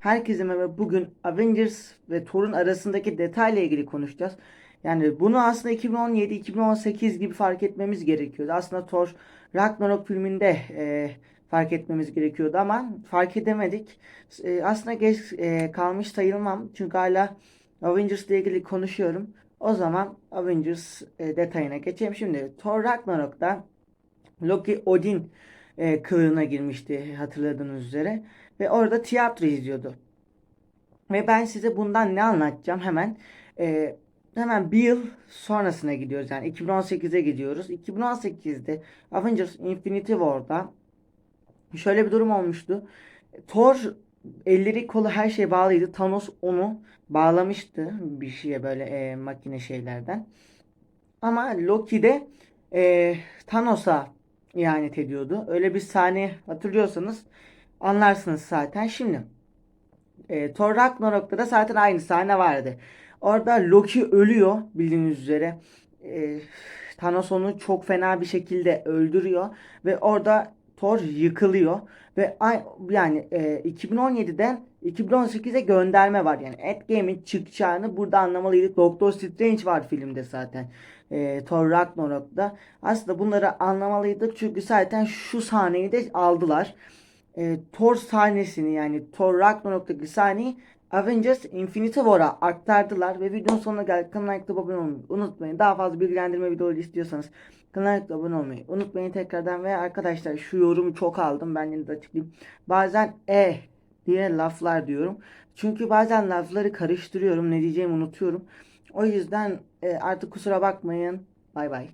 Herkese merhaba. Bugün Avengers ve Thor'un arasındaki detayla ilgili konuşacağız. Yani bunu aslında 2017-2018 gibi fark etmemiz gerekiyordu. Aslında Thor Ragnarok filminde e, fark etmemiz gerekiyordu ama fark edemedik. E, aslında geç e, kalmış sayılmam. Çünkü hala Avengers ile ilgili konuşuyorum. O zaman Avengers e, detayına geçelim. Şimdi Thor Ragnarok'ta Loki Odin e, kılığına girmişti hatırladığınız üzere. Ve orada tiyatro izliyordu. Ve ben size bundan ne anlatacağım hemen. e, hemen bir yıl sonrasına gidiyoruz. Yani 2018'e gidiyoruz. 2018'de Avengers Infinity War'da şöyle bir durum olmuştu. Thor elleri kolu her şey bağlıydı. Thanos onu bağlamıştı bir şeye böyle e, makine şeylerden. Ama Loki de e, Thanos'a ihanet ediyordu. Öyle bir sahne hatırlıyorsanız anlarsınız zaten. Şimdi e, Thor Ragnarok'ta da zaten aynı sahne vardı. Orada Loki ölüyor bildiğiniz üzere. E, Thanos onu çok fena bir şekilde öldürüyor ve orada Thor yıkılıyor ve yani e, 2017'den 2018'e gönderme var. Yani Endgame'in çıkacağını burada anlamalıydık. Doctor Strange var filmde zaten. E, Thor Ragnarok'ta. Aslında bunları anlamalıydık çünkü zaten şu sahneyi de aldılar e, Thor sahnesini yani Thor Ragnarok'taki sahneyi Avengers Infinity War'a aktardılar ve videonun sonuna geldik. Kanala like abone olmayı unutmayın. Daha fazla bilgilendirme videoları istiyorsanız kanala like abone olmayı unutmayın tekrardan ve arkadaşlar şu yorumu çok aldım ben de açıklayayım. Bazen e diye laflar diyorum. Çünkü bazen lafları karıştırıyorum. Ne diyeceğimi unutuyorum. O yüzden e, artık kusura bakmayın. Bay bay.